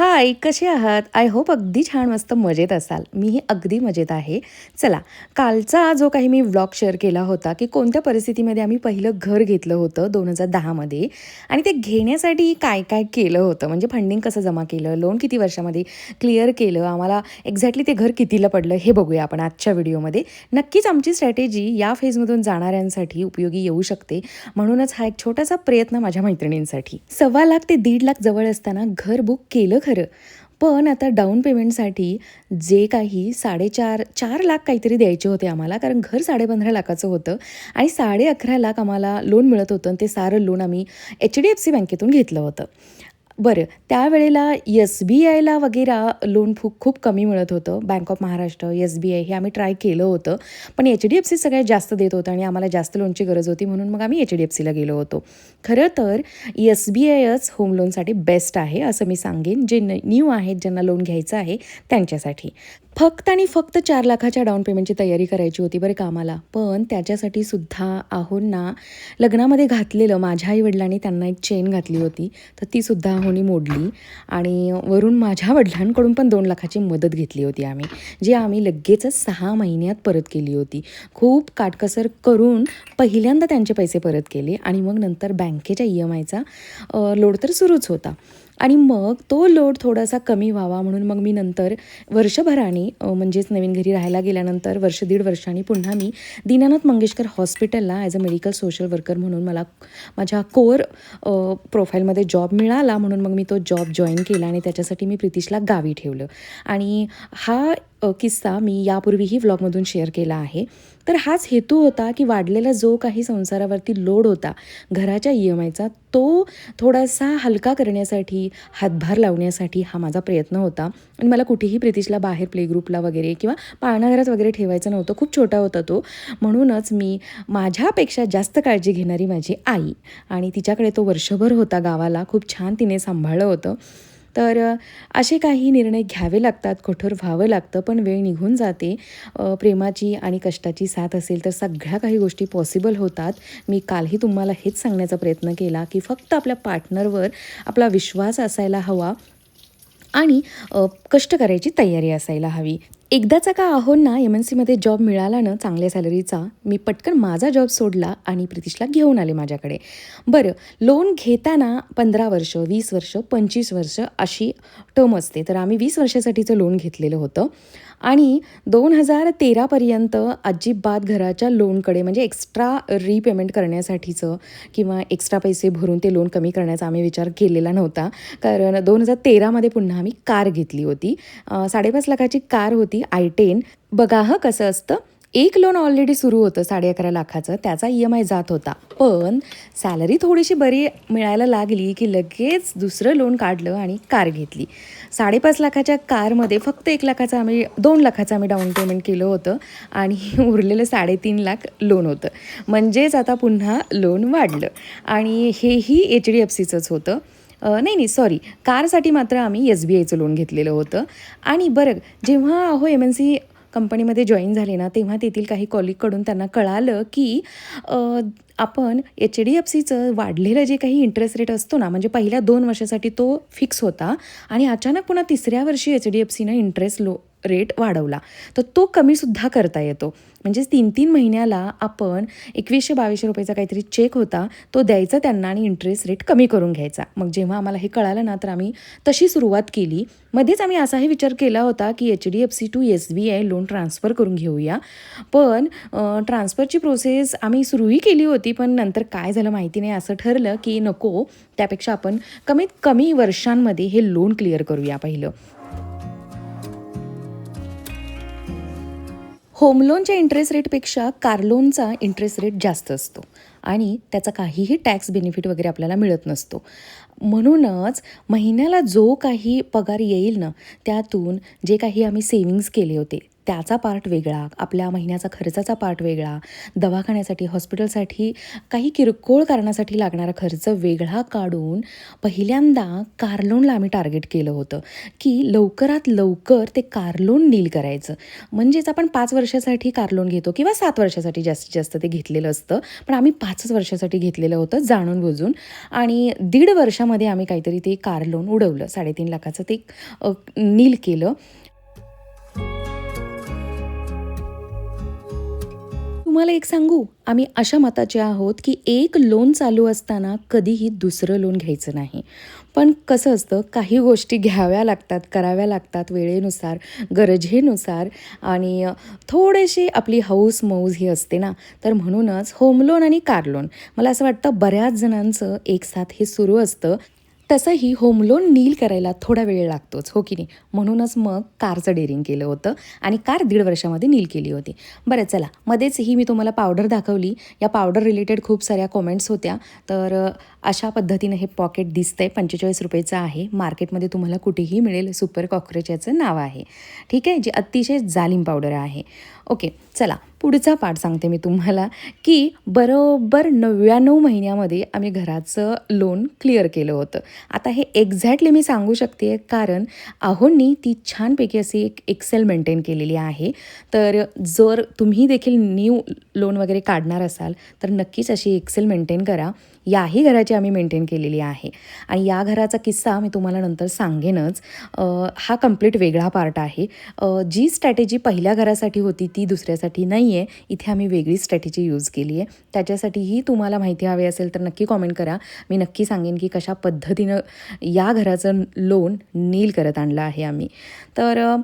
他 हाय कसे आहात? I hope अगदी छान मस्त मजेत असाल. मीही अगदी मजेत आहे. चला कालचा जो काही मी व्लॉग शेअर केला होता की कोणत्या परिस्थितीमध्ये आम्ही पहिलं घर घेतलं होतं दोन हजार दहामध्ये आणि ते घेण्यासाठी काय काय केलं होतं? म्हणजे फंडिंग कसं जमा केलं? लोन किती वर्षामध्ये क्लिअर केलं? आम्हाला एक्झॅक्टली ते घर कितीला पडलं? हे बघूया आपण आजच्या व्हिडिओमध्ये नक्कीच आमची स्ट्रॅटेजी या फेजमधून जाणाऱ्यांसाठी उपयोगी येऊ शकते. म्हणूनच हा एक छोटासा प्रयत्न माझ्या मैत्रिणींसाठी. सव्वा लाख ते दीड लाख जवळ असताना घर बुक केलं खरं. पण आता डाऊन पेमेंटसाठी जे काही साडेचार चार लाख काहीतरी द्यायचे होते आम्हाला कारण घर साडेपंधरा लाखाचं होतं आणि साडे अकरा लाख आम्हाला लोन मिळत होतं आणि ते सारं लोन आम्ही एच डी एफ सी बँकेतून घेतलं होतं. बरं त्यावेळेला एस बी आयला वगैरे लोन फू खूप कमी मिळत होतं. Bank of Maharashtra S B I हे आम्ही ट्राय केलं होतं. पण एच डी एफ सी सगळ्यात जास्त देत होतं आणि आम्हाला जास्त लोनची गरज होती म्हणून मग आम्ही एच डी एफ सीला गेलो होतो. खरं तर एस बी आयच होम लोनसाठी बेस्ट आहे असं मी सांगेन. जे न्यू आहेत ज्यांना लोन घ्यायचं आहे त्यांच्यासाठी. फक्त आणि फक्त चार लाखाच्या डाऊन पेमेंटची तयारी करायची होती बरं कामाला. पण त्याच्यासाठी सुद्धा आहोंना लग्नामध्ये घातलेलं माझ्या आईवडिलांनी त्यांना एक चेन घातली होती. तर ती सुद्धा आहोनी मोडली आणि वरून माझ्या वडिलांकडून पण दोन लाखाची मदत घेतली होती आम्ही जी आम्ही लगेचच सहा महिन्यात परत केली होती. खूप काटकसर करून पहिल्यांदा त्यांचे पैसे परत केले आणि मग नंतर बँकेच्या ई एम आयचा लोड तर सुरूच होता. आणि मग तो लोड थोडासा कमी व्हावा म्हणून मग मी नंतर वर्षभराने म्हणजेच नवीन घरी राहायला गेल्यानंतर वर्ष दीड वर्षांनी पुन्हा मी दीनानाथ मंगेशकर हॉस्पिटलला as a medical social worker म्हणून मला माझ्या कोअर प्रोफाईलमध्ये जॉब मिळाला म्हणून मग मी तो जॉब जॉईन केला आणि त्याच्यासाठी मी प्रितिशला गावी ठेवलं. आणि हा किस्सा मी यापूर्वीही व्लॉगमधून शेअर केला आहे. तर हाच हेतू होता की वाढलेला जो काही संसारावरती लोड होता घराच्या ई एम आयचा तो थोडासा हलका करण्यासाठी हातभार लावण्यासाठी हा माझा प्रयत्न होता. आणि मला कुठेही प्रितिशला बाहेर प्ले ग्रुपला वगैरे किंवा पाळणाघरात वगैरे ठेवायचं नव्हतं खूप छोटा होता तो. म्हणूनच मी माझ्यापेक्षा जास्त काळजी घेणारी माझी आई आणि तिच्याकडे तो वर्षभर होता गावाला खूप छान तिने सांभाळलं होतं. तर असे काही निर्णय घ्यावे लागतात कठोर व्हावं लागतं पण वेळ निघून जाते. प्रेमाची आणि कष्टाची साथ असेल तर सगळ्या काही गोष्टी पॉसिबल होतात. मी कालही तुम्हाला हेच सांगण्याचा प्रयत्न केला की फक्त आपल्या पार्टनरवर आपला विश्वास असायला हवा आणि कष्ट करायची तयारी असायला हवी. एकदाचा का आहोंना एम एन सीमध्ये जॉब मिळाला ना चांगल्या सॅलरीचा मी पटकन माझा जॉब सोडला आणि प्रितिशला घेऊन आले माझ्याकडे. बरं लोन घेताना पंधरा वर्ष वीस वर्ष पंचवीस वर्ष अशी टर्म असते. तर आम्ही वीस वर्षासाठीचं लोन घेतलेलं होतं. आणि दोन हजार तेरापर्यंत अजिबात घराच्या लोनकडे म्हणजे एक्स्ट्रा रीपेमेंट करण्यासाठीचं किंवा एक्स्ट्रा पैसे भरून ते लोन कमी करण्याचा आम्ही विचार केलेला नव्हता. कारण दोन हजार तेरामध्ये पुन्हा आम्ही कार घेतली होती. साडेपाच लाखाची कार होती. I ten. बघा हं कसं असतं. एक लोन ऑलरेडी सुरू होतं साडे अकरा लाखाचं. त्याचा ई एम आय जात होता. पण सॅलरी थोडीशी बरी मिळायला लागली की लगेच दुसरं लोन काढलं आणि कार घेतली. साडेपाच लाखाच्या कारमध्ये फक्त एक लाखाचं आम्ही दोन लाखाचं आम्ही डाऊन पेमेंट केलं होतं आणि उरलेलं साडेतीन लाख लोन होतं. म्हणजेच आता पुन्हा लोन वाढलं. आणि हेही एच डी एफ सीचंच होतं. नाही नाही सॉरी कारसाठी मात्र आम्ही एस बी आयचं लोन घेतलेलं होतं. आणि बरं जेव्हा अहो एम एन सी कंपनीमध्ये जॉईन झाले ना तेव्हा तेथील काही कॉलिगकडून त्यांना कळालं की आपण एच डी एफ सीचं वाढलेलं जे काही इंटरेस्ट रेट असतो ना म्हणजे पहिल्या दोन वर्षासाठी तो फिक्स होता आणि अचानक पुन्हा तिसऱ्या वर्षी एच डी एफ सीनं इंटरेस्ट लो रेट वाढवला. तर तो कमीसुद्धा करता येतो. म्हणजेच तीन तीन महिन्याला आपण एकवीसशे बावीसशे रुपयाचा काहीतरी चेक होता तो द्यायचा त्यांना आणि इंटरेस्ट रेट कमी करून घ्यायचा. मग जेव्हा आम्हाला हे कळालं ना तर आम्ही तशी सुरुवात केली. मध्येच आम्ही असाही विचार केला होता की H D F C to S B I loan transfer करून घेऊया. पण ट्रान्सफरची प्रोसेस आम्ही सुरूही केली होती पण नंतर काय झालं माहिती नाही असं ठरलं की नको त्यापेक्षा आपण कमीत कमी वर्षांमध्ये हे लोन क्लिअर करूया पहिलं. होम लोनच्या इंटरेस्ट रेटपेक्षा कार लोनचा इंटरेस्ट रेट जास्त असतो. आणि त्याचा काहीही टॅक्स बेनिफिट वगैरे आपल्याला मिळत नसतो. म्हणूनच महिन्याला जो काही पगार येईल ना त्यातून जे काही आम्ही सेविंग्स केले होते त्याचा पार्ट वेगळा आपल्या महिन्याचा खर्चाचा पार्ट वेगळा दवाखान्यासाठी हॉस्पिटलसाठी काही किरकोळ कारणासाठी लागणारा खर्च वेगळा काढून पहिल्यांदा कार लोनला आम्ही टार्गेट केलं होतं. की लवकरात लवकर ते कार लोन नील करायचं. म्हणजेच आपण पाच वर्षासाठी कार लोन घेतो किंवा सात वर्षासाठी जास्तीत जास्त ते घेतलेलं असतं. पण आम्ही पाचच वर्षासाठी घेतलेलं होतं जाणून बुजून. आणि दीड वर्षामध्ये आम्ही काहीतरी ते कार लोन उडवलं. साडेतीन लाखाचं ते नील केलं. तुम्हाला एक सांगू? आम्ही अशा मताचे आहोत की एक लोन चालू असताना कधीही दुसरं लोन घ्यायचं नाही. पण कसं असतं काही गोष्टी घ्याव्या लागतात कराव्या लागतात वेळेनुसार गरजेनुसार आणि थोडेशी आपली हौस मौज ही असते ना. तर म्हणूनच होम लोन आणि कार लोन. मला असं वाटतं बऱ्याच जणांचं एक साथ हे सुरू असतं. तसंही होम लोन नील करायला थोडा वेळ लागतोच हो की नाही? म्हणूनच मग कारचं डेअरिंग केलं होतं आणि कार दीड वर्षामध्ये नील केली होती. बरं चला. मध्येच ही मी तुम्हाला पावडर दाखवली. या पावडर रिलेटेड खूप साऱ्या कॉमेंट्स होत्या. तर अशा पद्धतीनं हे पॉकेट दिसतंय. पंचेचाळीस रुपयेचं आहे. मार्केटमध्ये तुम्हाला कुठेही मिळेल. सुपर कॉक्रोच याचं नाव आहे. ठीक आहे? जी अतिशय जालिम पावडर आहे. ओके चला पुढचा पाठ सांगते मी तुम्हाला की बरोबर नव्याण्णव महिन्यामध्ये आम्ही घराचं लोन क्लिअर केलं होतं. आता हे एक्झॅक्टली मी सांगू शकते कारण आहोंनी ती छानपैकी अशी एक एक्सेल मेंटेन केलेली आहे. तर जर तुम्ही देखील न्यू लोन वगैरे काढणार असाल तर नक्कीच अशी एक्सेल मेंटेन करा. याही घराची आम्ही मेंटेन केलेली आहे. आणि या घराचा किस्सा मी तुम्हाला नंतर सांगेनच. हा कंप्लीट वेगळा पार्ट आहे. जी स्ट्रॅटेजी पहिल्या घरासाठी होती ती ती दुसऱ्यासाठी नाही आहे इथे आम्ही वेगळी स्ट्रॅटेजी यूज केली आहे त्याच्यासाठीही तुम्हाला माहिती हवी असेल तर नक्की कॉमेंट करा. मी नक्की सांगेन की कशा पद्धतीनं या घराचं लोन नील करत आणलं आहे आम्ही. तर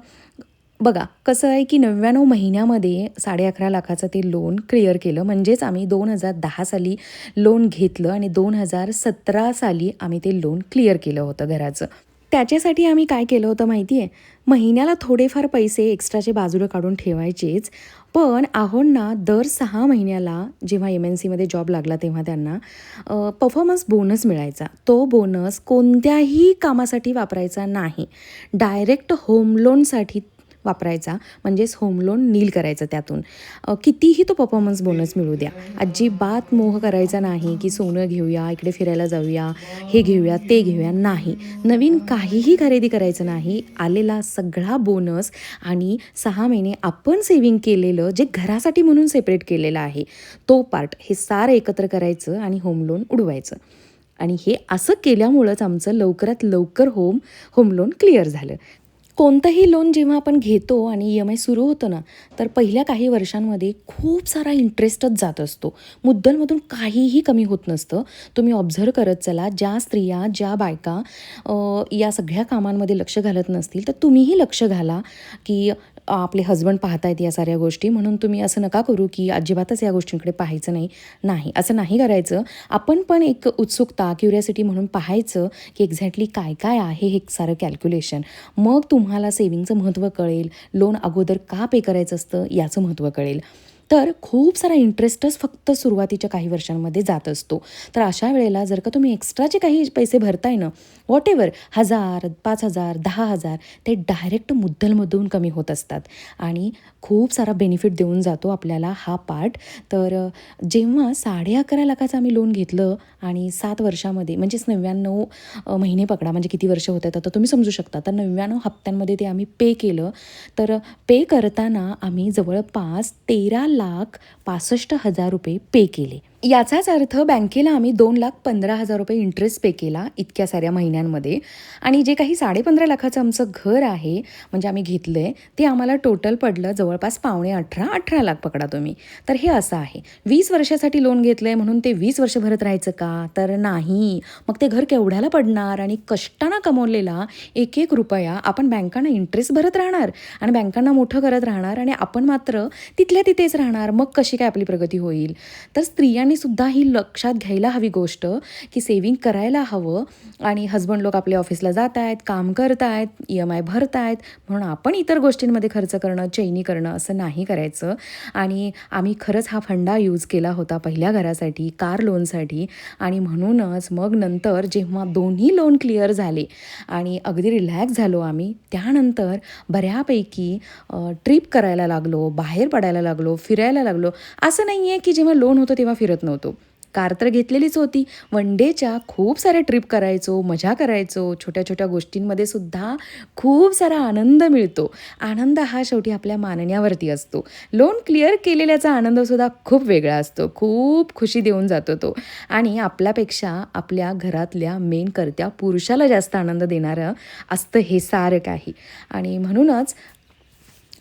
बघा कसं आहे की नव्याण्णव महिन्यामध्ये साडे अकरा लाखाचं ते लोन क्लिअर केलं. म्हणजेच आम्ही दोन हजार दहा साली लोन घेतलं आणि दोन हजार सतरा साली आम्ही ते लोन क्लिअर केलं होतं घराचं. त्याच्यासाठी आम्ही काय केलं होतं माहिती आहे महिन्याला थोडेफार पैसे एक्स्ट्राचे बाजूला काढून ठेवायचेच. पण आहोंना दर सहा महिन्याला जेव्हा एम एन सीमध्ये जॉब लागला तेव्हा त्यांना परफॉर्मन्स बोनस मिळायचा. तो बोनस कोणत्याही कामासाठी वापरायचा नाही. डायरेक्ट होम लोनसाठी वापरायचा. म्हणजेच होम लोन नील करायचं त्यातून. कितीही तो परफॉर्मन्स बोनस मिळू द्या. अजिबात मोह करायचा नाही की सोनं घेऊया इकडे फिरायला जाऊया हे घेऊया ते घेऊया नाही. नवीन काहीही खरेदी करायचं नाही. आलेला सगळा बोनस आणि सहा महिने आपण सेविंग केलेलं जे घरासाठी म्हणून सेपरेट केलेलं आहे तो पार्ट हे सारं एकत्र करायचं आणि होम लोन उडवायचं. आणि हे असं केल्यामुळंच आमचं लवकरात लवकर होम होम लोन क्लिअर झालं. कोणतंही लोन जेव्हा आपण घेतो आणि ई एम आय सुरू होतं ना तर पहिल्या काही वर्षांमध्ये खूप सारा इंटरेस्टच जात असतो. मुद्दलमधून काहीही कमी होत नसतं. तुम्ही ऑब्झर्व करत चला ज्या स्त्रिया ज्या बायका या सगळ्या कामांमध्ये लक्ष घालत नसतील तर तुम्हीही लक्ष घाला की आपले हजबंड पाहतायत या साऱ्या गोष्टी म्हणून तुम्ही असं नका करू की अजिबातच या गोष्टींकडे पाहायचं नाही. नाही असं नाही करायचं. आपण पण एक उत्सुकता क्युरियासिटी म्हणून पाहायचं की एक्झॅक्टली काय काय आहे हे सारं कॅल्क्युलेशन मग तुम्हाला सेविंगचं महत्त्व कळेल. लोन अगोदर का पे करायचं असतं याचं महत्त्व कळेल. तर खूप सारा इंटरेस्टच फक्त सुरुवातीच्या काही वर्षांमध्ये जात असतो. तर अशा वेळेला जर का तुम्ही एक्स्ट्राचे काही पैसे भरताय ना वॉट एवर हजार पाच हजार दहा हजार ते डायरेक्ट मुद्दलमधून कमी होत असतात. आणि खूप सारा बेनिफिट देऊन जातो आपल्याला हा पार्ट तर जेव्हा साडे अकरा लाखाचं आम्ही लोन घेतलं आणि सात वर्षामध्ये म्हणजेच नव्याण्णव महिने पकडा म्हणजे किती वर्ष होत आहेत आता तुम्ही समजू शकता. तर नव्याण्णव हप्त्यांमध्ये ते आम्ही पे केलं. तर पे करताना आम्ही जवळपास तेरा लाख पासष्ट हजार रुपये पे केले. याचाच अर्थ बँकेला आम्ही दोन लाख पंधरा हजार रुपये इंटरेस्ट पे केला इतक्या साऱ्या महिन्यांमध्ये. आणि जे काही साडेपंधरा लाखाचं आमचं घर आहे म्हणजे आम्ही घेतलं आहे ते आम्हाला टोटल पडलं जवळपास पावणे अठरा अठरा लाख पकडा तुम्ही. तर हे असं आहे. वीस वर्षासाठी लोन घेतलं आहे म्हणून ते वीस वर्ष भरत राहायचं का? तर नाही. मग ते घर केवढ्याला पडणार? आणि कष्टानं कमवलेला एक एक रुपया आपण बँकांना इंटरेस्ट भरत राहणार? आणि बँकांना मोठं करत राहणार? आणि आपण मात्र तिथल्या तिथेच राहणार? मग कशी काय आपली प्रगती होईल? तर स्त्रियांनी सुद्धा ही लक्षात घ्यायला हवी गोष्ट की सेविंग करायला हवं. आणि हस्बंड लोक आपल्या ऑफिसला जात आहेत काम करत आहेत ई एम आय भरत आहेत म्हणून आपण इतर गोष्टींमध्ये खर्च करणं चैनी करणं असं नाही करायचं. आणि आम्ही खरंच हा फंडा यूज केला होता पहिल्या घरासाठी कार लोनसाठी आणि म्हणूनच मग नंतर जेव्हा दोन्ही लोन क्लिअर झाले आणि अगदी रिलॅक्स झालो आम्ही त्यानंतर बऱ्यापैकी ट्रिप करायला लागलो बाहेर पडायला लागलो फिरायला लागलो. असं नाही आहे की जेव्हा लोन होतं तेव्हा फिरत नव्हतो. कार तर घेतलेलीच होती. वन डेच्या खूप साऱ्या ट्रिप करायचो मजा करायचो. छोट्या छोट्या गोष्टींमध्ये सुद्धा खूप सारा आनंद मिळतो. आनंद हा शेवटी आपल्या मानण्यावरती असतो. लोन क्लिअर केलेल्याचा आनंदसुद्धा खूप वेगळा असतो. खूप खुशी देऊन जातो तो. आणि आपल्यापेक्षा आपल्या घरातल्या मेन करत्या पुरुषाला जास्त आनंद देणारं असतं हे सारं काही. आणि म्हणूनच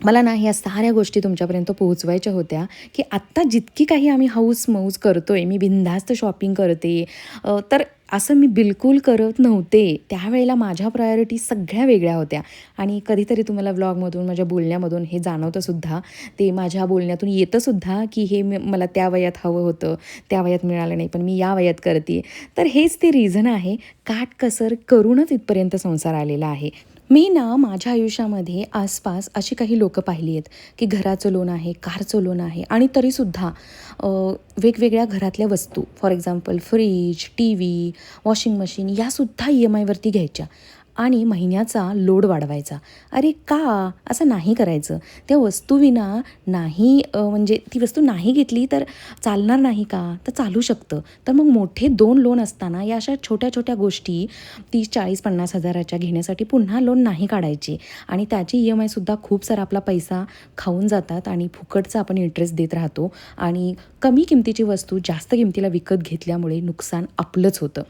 मला ना ह्या साऱ्या गोष्टी तुमच्यापर्यंत पोहोचवायच्या होत्या की आत्ता जितकी काही आम्ही हाऊस मौज करतो आहे मी बिनधास्त शॉपिंग करते तर असं मी बिलकुल करत नव्हते. त्यावेळेला माझ्या प्रायोरिटी सगळ्या वेगळ्या होत्या. आणि कधीतरी तुम्हाला व्लॉगमधून माझ्या बोलण्यामधून हे जाणवतंसुद्धा ते माझ्या बोलण्यातून येतंसुद्धा की हे मला त्या वयात हवं होतं त्या वयात मिळालं नाही पण मी या वयात करते. तर हेच ते रिझन आहे. काटकसर करूनच इथपर्यंत संसार आलेला आहे. मी ना माझ्या आयुष्यामध्ये आसपास अशी काही लोकं पाहिली आहेत की घराचं लोन आहे कारचं लोन आहे आणि तरीसुद्धा वेगवेगळ्या घरातल्या वस्तू for example fridge T V washing machine यासुद्धा E M आयवरती घ्यायच्या. आणि महिन्याचा लोड वाढवायचा. अरे का? असं नाही करायचं. त्या वस्तूविना नाही म्हणजे ती वस्तू नाही घेतली तर चालणार नाही का? तर चालू शकतं. तर मग मोठे दोन लोन असताना या अशा छोट्या छोट्या गोष्टी तीस चाळीस पन्नास हजाराच्या घेण्यासाठी पुन्हा लोन नाही काढायची. आणि त्याची ई एम आयसुद्धा खूप सारा आपला पैसा खाऊन जातात आणि फुकटचा आपण इंटरेस्ट देत राहतो. आणि कमी किमतीची वस्तू जास्त किमतीला विकत घेतल्यामुळे नुकसान आपलंच होतं.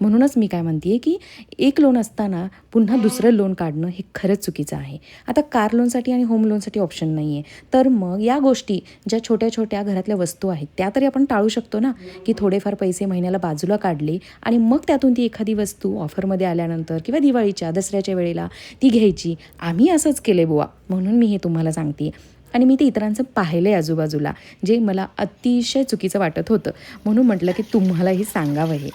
म्हणूनच मी काय म्हणते आहे की एक लोन असताना पुन्हा दुसरं लोन काढणं हे खरंच चुकीचं आहे. आता कार लोनसाठी आणि होम लोनसाठी ऑप्शन नाही आहे तर मग या गोष्टी ज्या छोट्या छोट्या घरातल्या वस्तू आहेत त्या तरी आपण टाळू शकतो ना? की थोडेफार पैसे महिन्याला बाजूला काढले आणि मग त्यातून ती एखादी वस्तू ऑफरमध्ये आल्यानंतर किंवा दिवाळीच्या दसऱ्याच्या वेळेला ती घ्यायची. आम्ही असंच केले बुवा. म्हणून मी हे तुम्हाला सांगते आणि मी ते इतरांचं पाहिलं आहे आजूबाजूला जे मला अतिशय चुकीचं वाटत होतं. म्हणून म्हटलं की तुम्हालाही सांगावं हे.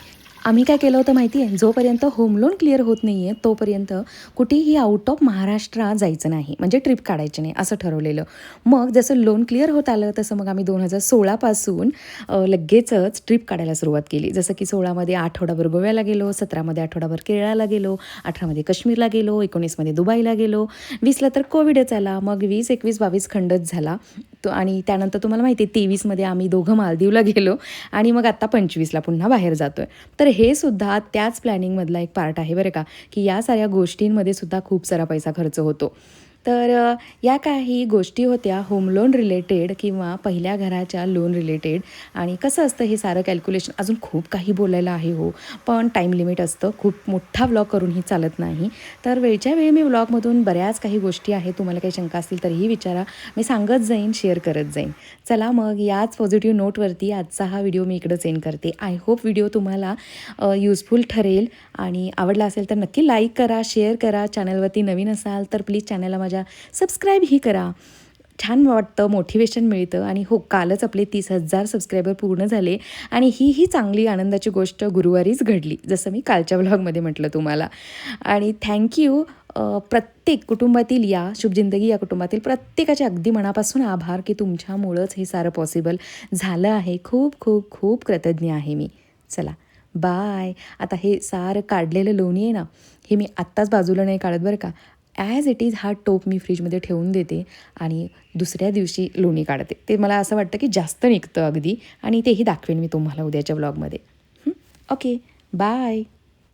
आम्ही काय केलं होतं माहिती आहे जोपर्यंत होम लोन क्लिअर होत नाही आहे तोपर्यंत कुठेही आउट ऑफ महाराष्ट्र जायचं नाही. म्हणजे ट्रिप काढायची नाही असं ठरवलेलं. मग जसं लोन क्लिअर होत आलं तसं मग आम्ही दोन हजार सोळापासून लगेचच ट्रिप काढायला सुरुवात केली. जसं की सोळामध्ये आठवडाभर गोव्याला गेलो सतरामध्ये आठवडाभर केरळाला गेलो अठरामध्ये काश्मीरला गेलो एकोणीसमध्ये दुबईला गेलो. वीसला तर कोविडच आला. मग वीस एकवीस बावीस खंडच झाला. तो आणि त्यानंतर तुम्हाला माहिती आहे तेवीसमध्ये आम्ही दोघं मालदीवला गेलो आणि मग आत्ता पंचवीसला पुन्हा बाहेर जातो आहे तर हे सुद्धा त्याच प्लॅनिंगमधला एक पार्ट आहे बरं का? की या साऱ्या गोष्टींमध्ये सुद्धा खूप सारा पैसा खर्च होतो. तर या काही गोष्टी होत्या होम लोन रिलेटेड किंवा पहिल्या घराच्या लोन रिलेटेड आणि कसं असतं हे सारं कॅल्क्युलेशन अजून खूप काही बोलायला आहे हो. पण टाईम लिमिट असतं. खूप मोठा व्लॉग करूनही चालत नाही. तर वेळच्या वेळी मी व्लॉगमधून बऱ्याच काही गोष्टी आहेत. तुम्हाला काही शंका असतील तरीही विचारा. मी सांगत जाईन शेअर करत जाईन. चला मग याच पॉझिटिव्ह नोटवरती आजचा हा व्हिडिओ मी इकडं सेंड करते. आय होप व्हिडिओ तुम्हाला युजफुल ठरेल. आणि आवडला असेल तर नक्की लाईक करा शेअर करा. चॅनलवरती नवीन असाल तर प्लीज चॅनलला माझ्या सबस्क्राईबही करा. छान वाटतं मोटिवेशन मिळतं आणि हो कालच आपले तीस हजार सबस्क्रायबर पूर्ण झाले आणि ही ही चांगली आनंदाची गोष्ट गुरुवारीच घडली जसं मी कालच्या ब्लॉगमध्ये म्हटलं तुम्हाला. आणि थँक्यू प्रत्येक कुटुंबातील या शुभजिंदगी या कुटुंबातील प्रत्येकाचे अगदी मनापासून आभार की तुमच्यामुळंच हे सारं पॉसिबल झालं आहे. खूप खूप खूप कृतज्ञ आहे मी. चला बाय आता हे सारं काढलेलं लोणी आहे ना हे मी आत्ताच बाजूला नाही काढत बरं का. ॲज इट इज हा टोप मी फ्रीजमध्ये ठेवून देते आणि दुसऱ्या दिवशी लोणी काढते. ते मला असं वाटतं की जास्त निघतं अगदी आणि तेही दाखवेन मी तुम्हाला उद्याच्या ब्लॉगमध्ये ओके बाय